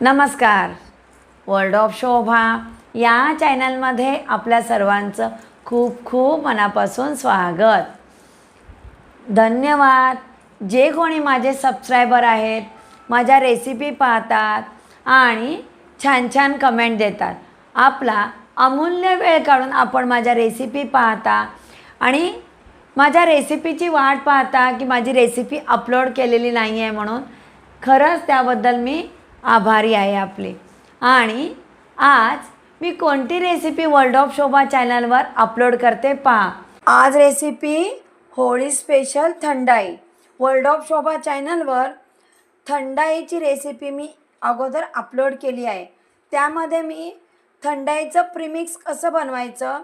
नमस्कार. World of शोभा या चॅनलमध्ये आपल्या सर्वांचं खूप खूप मनापासून स्वागत. धन्यवाद. जे कोणी माझे सबस्क्रायबर आहेत माझ्या रेसिपी पाहतात आणि छान छान कमेंट देतात आपला अमूल्य वेळ काढून आपण माझ्या रेसिपी पाहता आणि माझ्या रेसिपीची वाट पाहता की माझी रेसिपी अपलोड केलेली नाही आहे म्हणून खरंच त्याबद्दल मी आभारी आहे आपले. आणि आज मी कोणती रेसिपी वर्ल्ड ऑफ शोभा चॅनलवर अपलोड करते पहा. आज recipe Holi special thandai. World of Shobha चॅनलवर थंडाईची रेसिपी मी अगोदर अपलोड केली आहे. त्यामध्ये मी थंडाईचं प्रिमिक्स कसं बनवायचं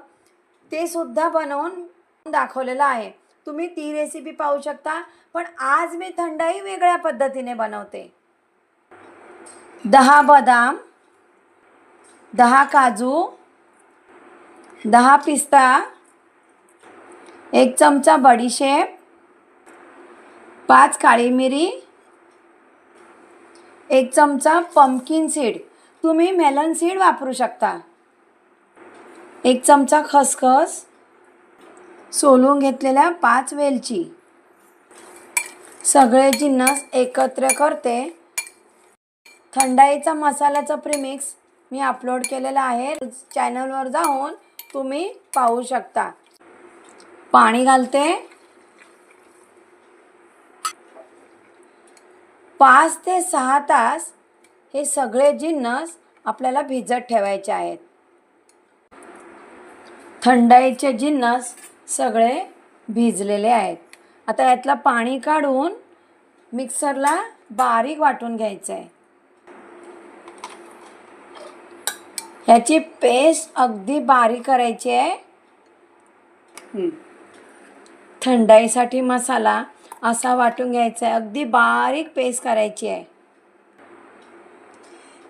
ते सुद्धा बनवून दाखवलेलं आहे. तुम्ही ती रेसिपी पाहू शकता पण आज मी थंडाई वेगळ्या पद्धतीने बनवते. दहा बदाम दहा काजू दहा पिस्ता एक चमचा बडीशेप पाच काळी मिरी एक चमचा पंपकिन सीड तुम्ही मेलन सीड वापरू शकता. एक चमचा खसखस सोलून घेतलेल्या पाच वेलची. सगळे जिन्नस एकत्र करते. थंडाईचा मसाल्याचा प्रिमिक्स मी अपलोड केलेला आहे. चॅनलवर जाऊन तुम्ही पाहू शकता. पाणी घालते. पाच ते सहा तास हे सगळे जिन्नस आपल्याला भिजत ठेवायचे आहेत. थंडाईचे जिन्नस सगळे भिजलेले आहेत. आता यातलं पाणी काढून मिक्सरला बारीक वाटून घ्यायचं आहे ह्याची पेस्ट अगदी बारीक करायची आहे. थंडाईसाठी मसाला असा वाटून घ्यायचा आहे. अगदी बारीक पेस्ट करायची आहे.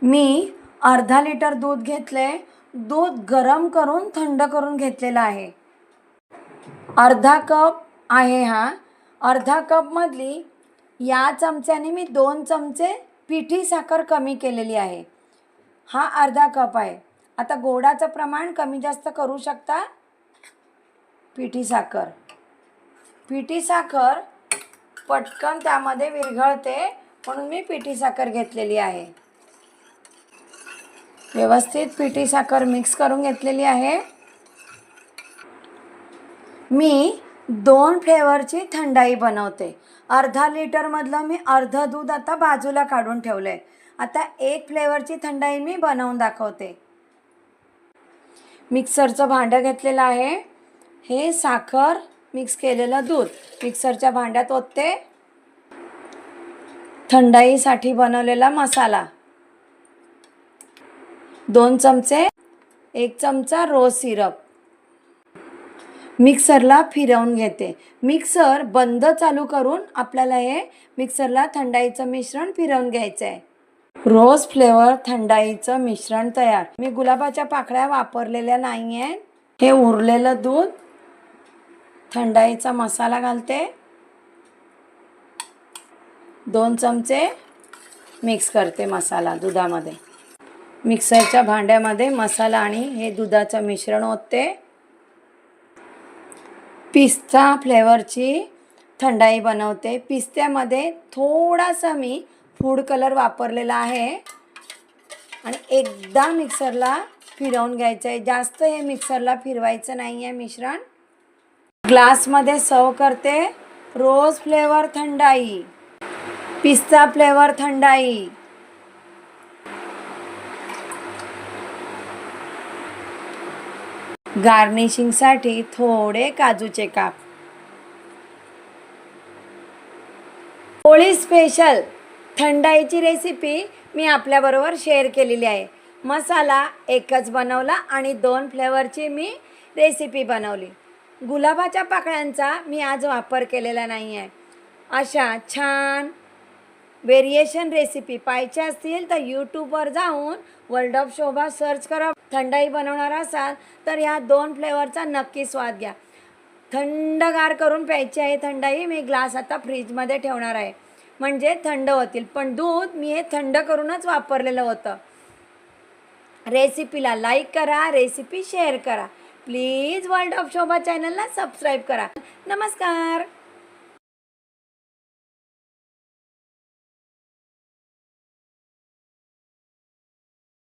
मी अर्धा लिटर दूध घेतले दूध गरम करून थंड करून घेतलेलं आहे. अर्धा कप आहे हा. अर्धा कपमधली या चमच्याने मी दोन चमचे पिठी साखर कमी केलेली आहे. हा अर्धा कप आहे. आता गोडाचं प्रमाण कमी जास्त करू शकता? पिठी साखर. पिठी साखर पटकन त्यामध्ये विरघळते म्हणून मी पिठी साखर घेतलेली आहे. व्यवस्थित पिठी साखर मिक्स करून घेतलेली आहे. मी दोन फ्लेवरची थंडाई बनवते. अर्धा लिटरमधलं मी अर्धं दूध आता बाजूला काढून ठेवलं आहे आता एक फ्लेवरची थंडाई मी बनवून दाखवते. मिक्सरचं भांडं घेतलेलं आहे. हे साखर मिक्स केलेलं दूध. मिक्सरच्या भांड्यात ओतते. थंडाईसाठी बनवलेला मसाला. दोन चमचे एक चमचा रोज सिरप मिक्सरला फिरवून घेते. मिक्सर बंद चालू करून आपल्याला हे मिक्सरला थंडाईचं मिश्रण फिरवून घ्यायचं आहे रोज फ्लेवर थंडाईचं मिश्रण तयार. मी गुलाबाच्या पाकळ्या वापरलेल्या नाही आहेत हे उरलेलं दूध थंडाईचा मसाला घालते. दोन चमचे मिक्स करते मसाला दुधामध्ये. मिक्सरच्या भांड्यामध्ये मसाला आणि हे दुधाचं मिश्रण होते पिस्ता फ्लेवरची थंडाई बनवते. पिस्त्यामध्ये थोडासा मी फूड कलर वापरलेला आहे. आणि एकदा मिक्सरला फिरवून घ्यायचं आहे जास्त हे मिक्सरला फिरवायचं नाही आहे मिश्रण. ग्लासमध्ये सर्व करते. Rose flavour thandai. पिस्ता फ्लेवर थंडाई. गार्निशिंगसाठी थोडे काजूचे काप. होळी स्पेशल थंडाईची रेसिपी मी आपल्याबरोबर शेअर केलेली आहे. मसाला एकच बनवला आणि दोन फ्लेवरची मी रेसिपी बनवली. गुलाबाच्या पाकळ्यांचा मी आज वापर केलेला नाही आहे अशा छान व्हेरिएशन रेसिपी पाहिजे असतील तर यूट्यूबवर जाऊन वर्ल्ड ऑफ शोभा सर्च करा. थंडाई बनवणार असाल तर ह्या दोन फ्लेवरचा नक्की स्वाद घ्या. थंडगार करून प्यायची आहे थंडाई मी ग्लास आता फ्रीजमध्ये ठेवणार आहे. म्हणजे थंड होतील. पण दूध मी हे थंड करूनच वापरलेलं होतं. रेसिपीला लाईक करा रेसिपी शेअर करा. प्लीज वर्ल्ड ऑफ शोभा चॅनलला सबस्क्राईब करा. नमस्कार.